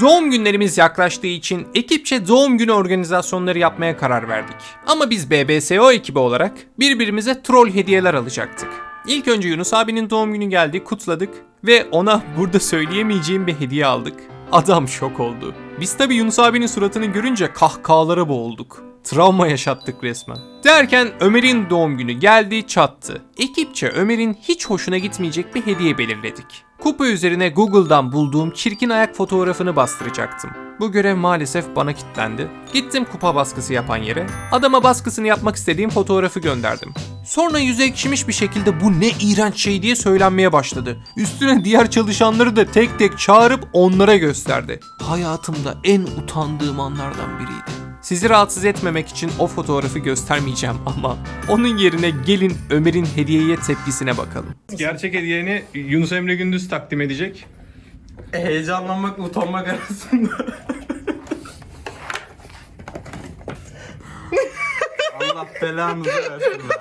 Doğum günlerimiz yaklaştığı için ekipçe doğum günü organizasyonları yapmaya karar verdik. Ama biz BBSO ekibi olarak birbirimize troll hediyeler alacaktık. İlk önce Yunus abinin doğum günü geldi, kutladık ve ona burada söyleyemeyeceğim bir hediye aldık. Adam şok oldu. Biz tabi Yunus abinin suratını görünce kahkahalara boğulduk. Travma yaşattık resmen. Derken Ömer'in doğum günü geldi çattı. Ekipçe Ömer'in hiç hoşuna gitmeyecek bir hediye belirledik. Kupa üzerine Google'dan bulduğum çirkin ayak fotoğrafını bastıracaktım. Bu görev maalesef bana kilitlendi. Gittim kupa baskısı yapan yere. Adama baskısını yapmak istediğim fotoğrafı gönderdim. Sonra yüzü ekşimiş bir şekilde bu ne iğrenç şey diye söylenmeye başladı. Üstüne diğer çalışanları da tek tek çağırıp onlara gösterdi. Hayatımda en utandığım anlardan biriydi. Sizi rahatsız etmemek için o fotoğrafı göstermeyeceğim ama onun yerine gelin Ömer'in hediyeye tepkisine bakalım. Gerçek hediyeni Yunus Emre Gündüz takdim edecek. Heyecanlanmak, utanmak arasında. Allah belanızı versin be.